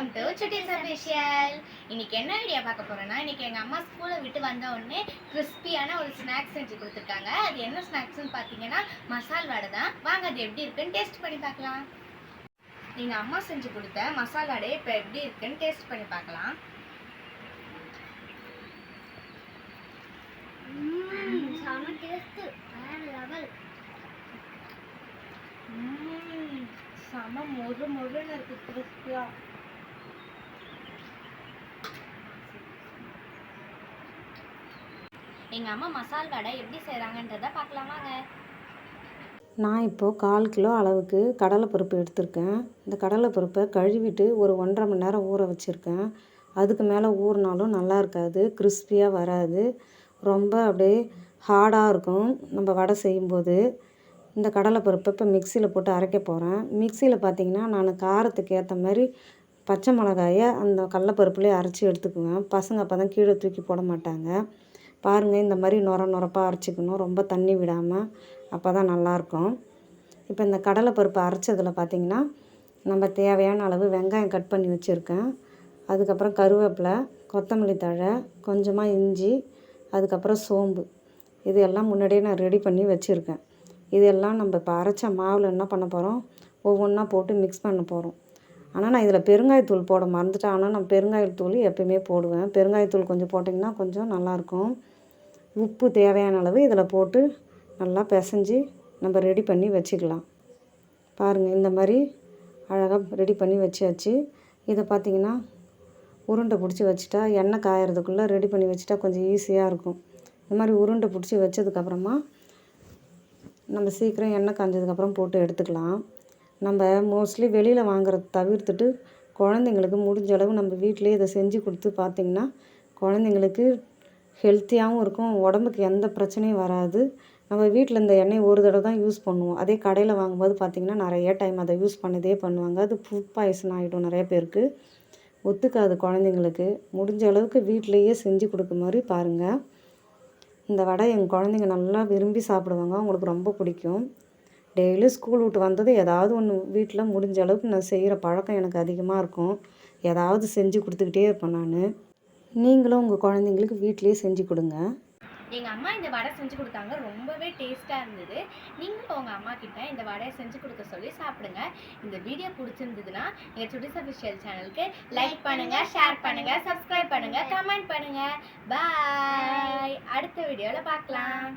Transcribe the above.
சுட்டிஸ் official இன்னைக்கு என்ன video பார்க்க போறோம்னா இன்னைக்கு எங்க அம்மா ஸ்கூலை விட்டு வந்த உடனே கிறிஸ்பியான ஒரு ஸ்நாக்ஸ் செஞ்சு கொடுத்துருக்காங்க. அது என்ன ஸ்நாக்ஸ்னு பார்த்தீங்கன்னா மசால் வடை தான். வாங்க அது எப்படி இருக்குன்னு டேஸ்ட் பண்ணி பார்க்கலாம். எங்க அம்மா செஞ்சு கொடுத்த மசால் வடை இப்போ எப்படி இருக்குன்னு டேஸ்ட் பண்ணி பார்க்கலாம். செம வேற லெவல். செம மொறு மொறுன்னு இருக்கு கிறிஸ்பியா எங்கள் அம்மா மசால் வடை எப்படி செய்கிறாங்கன்றத பார்க்கலாமாங்க. நான் இப்போது கால் கிலோ அளவுக்கு கடலைப்பருப்பு எடுத்திருக்கேன். இந்த கடலைப்பருப்பை கழுவிட்டு ஒரு ஒன்றரை மணி நேரம் ஊற வச்சுருக்கேன். அதுக்கு மேலே ஊறினாலும் நல்லா இருக்காது கிறிஸ்பியாக வராது. ரொம்ப அப்படியே ஹார்டாக இருக்கும் நம்ம வடை செய்யும்போது. இந்த கடலைப்பருப்பை இப்போ மிக்சியில் போட்டு அரைக்க போகிறேன் மிக்சியில் பார்த்தீங்கன்னா நான் காரத்துக்கு ஏற்ற மாதிரி பச்சை மிளகாயை அந்த கடலப்பருப்புலேயே அரைச்சி எடுத்துக்குவேன். பசங்க அப்போ தான் கீழே தூக்கி போட மாட்டாங்க. பாருங்கள் இந்த மாதிரி நொர நொரப்பாக அரைச்சிக்கணும். ரொம்ப தண்ணி விடாமல் அப்போ தான் நல்லாயிருக்கும் இப்போ இந்த கடலைப்பருப்பு அரைச்சதில் பார்த்தீங்கன்னா நம்ம தேவையான அளவு வெங்காயம் கட் பண்ணி வச்சுருக்கேன். அதுக்கப்புறம் கருவேப்பிலை கொத்தமல்லி தழை கொஞ்சமாக இஞ்சி அதுக்கப்புறம் சோம்பு. இது எல்லாம் முன்னாடியே நான் ரெடி பண்ணி வச்சுருக்கேன். இதெல்லாம் நம்ம இப்போ அரைச்ச மாவில் என்ன பண்ண போகிறோம் ஒவ்வொன்றா போட்டு மிக்ஸ் பண்ண போகிறோம் ஆனால் நான் இதில் பெருங்காயத்தூள் போட மறந்துட்டேன். ஆனால் நான் பெருங்காயத்தூள் எப்பயுமே போடுவேன். பெருங்காயத்தூள் கொஞ்சம் போட்டிங்கன்னா கொஞ்சம் நல்லாயிருக்கும் உப்பு தேவையான அளவு இதில் போட்டு நல்லா பிசைஞ்சு நம்ம ரெடி பண்ணி வச்சுக்கலாம். பாருங்கள் இந்த மாதிரி அழகாக ரெடி பண்ணி வச்சாச்சு. இதை பார்த்திங்கன்னா உருண்டை பிடிச்சி வச்சுட்டா எண்ணெய் காயறதுக்குள்ளே ரெடி பண்ணி வச்சுட்டா கொஞ்சம் ஈஸியாக இருக்கும். இந்த மாதிரி உருண்டை பிடிச்சி வச்சதுக்கப்புறமா நம்ம சீக்கிரம் எண்ணெய் காஞ்சதுக்கப்புறம் போட்டு எடுத்துக்கலாம். நம்ம மோஸ்ட்லி வெளியில் வாங்குறத தவிர்த்துட்டு குழந்தைங்களுக்கு முடிஞ்ச அளவு நம்ம வீட்டிலே இதை செஞ்சு கொடுத்து பார்த்திங்கன்னா குழந்தைங்களுக்கு ஹெல்த்தியாகவும் இருக்கும். உடம்புக்கு எந்த பிரச்சனையும் வராது. நம்ம வீட்டில் இந்த எண்ணெய் ஒரு தடவை தான் யூஸ் பண்ணுவோம். அதே கடையில் வாங்கும்போது பார்த்திங்கன்னா நிறைய டைம் அதை யூஸ் பண்ணதே பண்ணுவாங்க. அது ஃபுட் பாய்சன் ஆகிடும் நிறைய பேருக்கு. ஒத்துக்காது குழந்தைங்களுக்கு. முடிஞ்ச அளவுக்கு வீட்டிலையே செஞ்சு கொடுக்க மாதிரி பாருங்கள் இந்த வடை எங்கள் குழந்தைங்க நல்லா விரும்பி சாப்பிடுவாங்க. அவங்களுக்கு ரொம்ப பிடிக்கும். டெய்லி ஸ்கூல் விட்டு வந்ததும் ஏதாவது ஒன்று வீட்டில் முடிஞ்ச அளவுக்கு நான் செய்கிற பழக்கம் எனக்கு அதிகமாக இருக்கும். ஏதாவது செஞ்சு கொடுத்துக்கிட்டே இருப்பேன் நான். நீங்களும் உங்கள் குழந்தைங்களுக்கு வீட்டிலேயே செஞ்சு கொடுங்க. எங்கள் அம்மா இந்த வடை செஞ்சு கொடுத்தாங்க. ரொம்பவே டேஸ்ட்டாக இருந்தது. நீங்களும் உங்கள் அம்மா கிட்ட இந்த வடையை செஞ்சு கொடுக்க சொல்லி சாப்பிடுங்க. இந்த வீடியோ பிடிச்சிருந்ததுன்னா எங்கள் சுடிஸ் அஃபிஷியல் சேனலுக்கு லைக் பண்ணுங்கள் ஷேர் பண்ணுங்கள் சப்ஸ்கிரைப் பண்ணுங்கள் கமெண்ட் பண்ணுங்கள் பாய் அடுத்த வீடியோவில் பார்க்கலாம்.